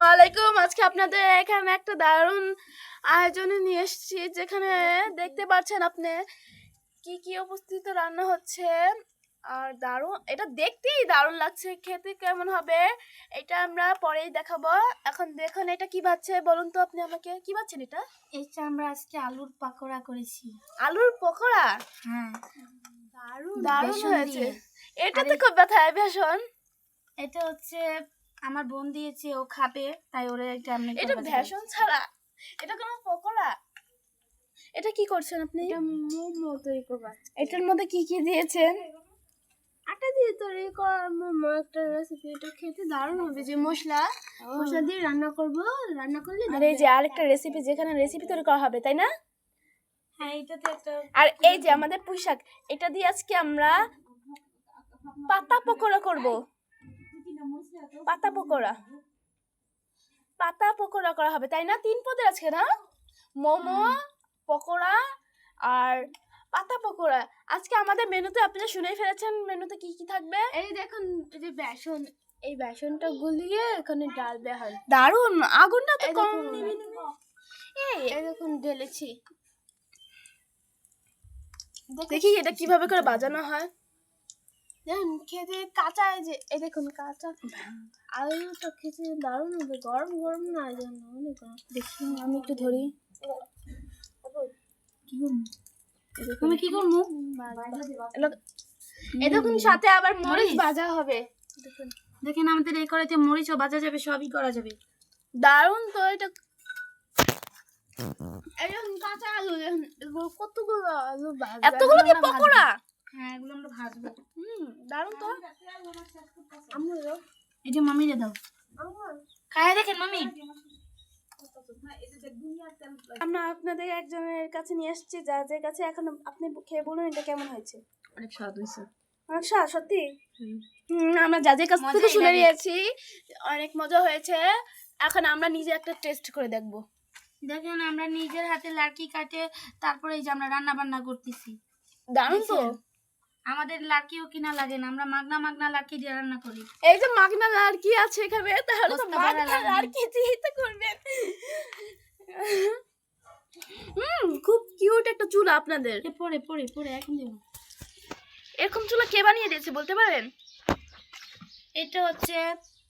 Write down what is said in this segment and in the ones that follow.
ওয়ালাইকুম আজকে আপনাদের এখানে একটা দারুণ আয়োজনে নিয়ে এসেছি যেখানে দেখতে পাচ্ছেন আপনি কি কি উপস্থিত রান্না হচ্ছে। আর দারুণ এটা দেখতেই দারুণ লাগছে খেতে কেমন হবে এটা আমরা পরেই দেখাবো। এখন দেখুন এটা কি ভাবছে বলুন তো আপনি আমাকে কি ভাবছেন এটা? এটা আমরা আজকে আলুর পাকোড়া করেছি। আলুর পকোড়া? হ্যাঁ। দারুণ দারুণ বেসন হয়েছে। দিয়ে। এটাতে খুব ব্যথা ভীষণ এটা হচ্ছে আমার বোন দিয়েছে ও খাবে তাই ওরা এটা আমি এটা ভেষণ ছাড়া? এটা কোনো পকোড়া? এটা কি করছেন আপনি? এটা মোমো তৈরি করবা এটার মধ্যে কি কি দিয়েছেন? আটা দিয়ে তৈরি করা মোমো একটা রেসিপি এটা খেতে দারুণ হবে। যে মশলা মশলা দিয়ে রান্না করব রান্না করলে আর এই যে আরেকটা রেসিপি যেখানে রেসিপি তৈরি করা হবে তাই না? হ্যাঁ এটাতে একটা আর এই যে আমাদের পুঁইশাক এটা দিয়ে আজকে আমরা পাতা পকোড়া করব। পাতা পকোড়া। পাতা পকোড়া করা হবে তাই না? তিন পদের আজকে না? মোমো পকোড়া আর পাতা পকোড়া। আজকে আমাদের মেনুতে আপনারা শুনেই ফেলেছেন মেনুতে কি কি থাকবে। এই দেখুন এই যে বেসন। এই বেসনটা গুলিয়ে এখানে ডাল দেওয়া হয়। দারুণ আগুনটা তো কম নিবি এই দেখুন ঢেলেছি। দেখি এটা কীভাবে করে বাজানো হয়। দেখুন খেতে কাঁচা এই যে এই দেখুন কাঁচা। আলুটা খেতে দারুণ হবে গরম গরম না এই জন্য অনেক দেখি আমি একটু ধরি। তুমি কি করব? দেখুন সাথে আবার মরিচ? ভাজা হবে। দেখুন। দেখেন আমাদের এই কড়াইতে মরিচও বাজা যাবে সবই করা যাবে। দারুণ তো এটা। এই দেখুন কাঁচা আলু কতগুলো আলু ভাজা এতগুলো কি পকোড়া? হ্যাঁ এগুলো আমরা ভাজবো। দারুণ তো। আমরা এই যে মামিরে দাও। খায় দেখেন মামি। আমরা আপনাদের একজনের কাছে নিয়ে এসেছি যাদের কাছে এখন আপনি খেয়ে বলুন এটা কেমন হয়েছে। অনেক স্বাদ হয়েছে। অনেক স্বাদ সত্যি? আমরা যাদের কাছ থেকে শুনে। নিয়েছি অনেক মজা হয়েছে। এখন আমরা নিজে একটা টেস্ট করে দেখব। দেখেন আমরা নিজের হাতে লাড়কি কাটে তারপরে এই যে আমরা রান্না বান্না করতেছি। দারুণ তো? আমাদের লাড়কিও কিনা লাগে না আমরা মাগনা মাগনা লাড়কি দিয়ে রান্না করি। এই যে মাগনা আর কি আছে এখানে তাহলে তো মাগনা লাগবে। আর কি দিয়ে তো করবেন। হুম খুব কিউট একটা চুলা আপনাদের। এ পরে পরে পরে এখন দেবো। এরকম চুলা কে বানিয়ে দিয়েছে বলতে পারেন? এটা হচ্ছে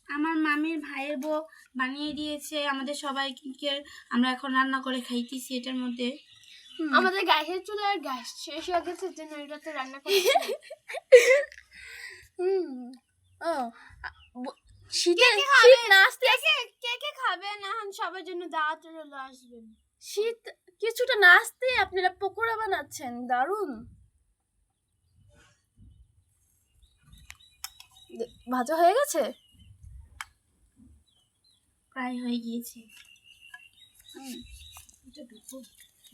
আমার মামির ভাইয়ের বউ বানিয়ে দিয়েছে আমাদের সবাইকে আমরা এখন রান্না করে খাইতেছি এটার মধ্যে। আমাদের গ্যাসের চুলার গ্যাস। শেষ হয়ে গেছে জন্য এটাতে রান্না করছি। হুম। ও শীতে শীত না আসতে কে কে খাবে? না সবার জন্য দাওয়াত রইল আসবেন শীত কিছুটা না আসতে আপনারা পকোড়া বানাচ্ছেন দারুণ দে- ভাজা হয়ে গেছে? প্রায় হয়ে গিয়েছে।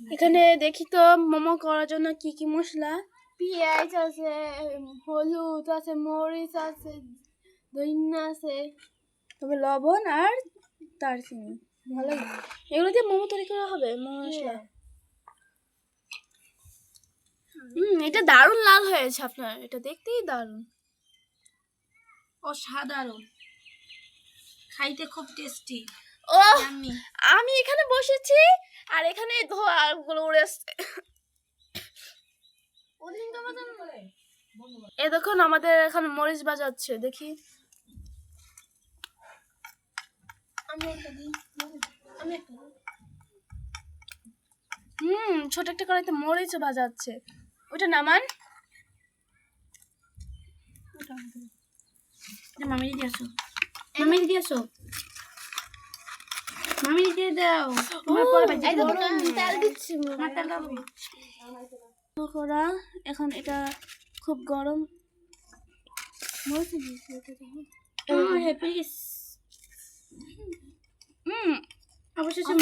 এখানে দেখি তো মোমো করার জন্য কি কি মশলা? পেঁয়াজ আছে হলুদ আছে মরিচ আছে ধনিয়া আছে। তবে লবণ আর দারচিনি ভালো এগুলো দিয়ে মোমো তৈরি করা হবে? মোমো মশলা হুম এটা দারুণ লাল হয়েছে আপনার। এটা দেখতেই দারুণ। অসাধারণ। খাইতে খুব টেস্টি। ও আমি। এখানে বসেছি আর এখানে ধোয়াগুলো উড়ে আসছে। এ দেখুন আমাদের এখন মরিচ বাজাচ্ছে দেখি। হুম ছোট একটা কড়াইতে মরিচ ভাজাচ্ছে ওটা নামান মামি দিয়ে আসো মামি দিয়ে আসো মামি দিয়ে দাও। তোমার পরে ভাই এই দেখো, আমি তেল দিচ্ছি আমার তেল দাও। করা এখন এটা খুব গরম। মরিচ দিয়েছি এটা দেখো। Happy hmm. অবশেষে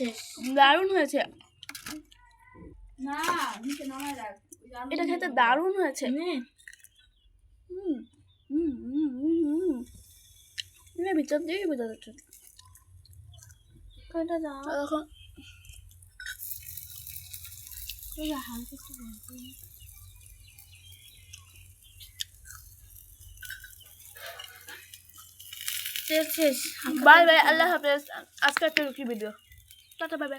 শেষ। দারুণ হয়েছে। না নিচে নামায় রাখ। এটা খেতে দারুণ হয়েছে। হুম হুম হুম হুম হুম। ভিতর দিয়েই বোঝা যাচ্ছে। কয়টা দাও এখন হালকা একটু তেল শেষ বাই বাই আল্লাহ হাফেজ আজকে একটা ভিডিও টাটা বাই বাই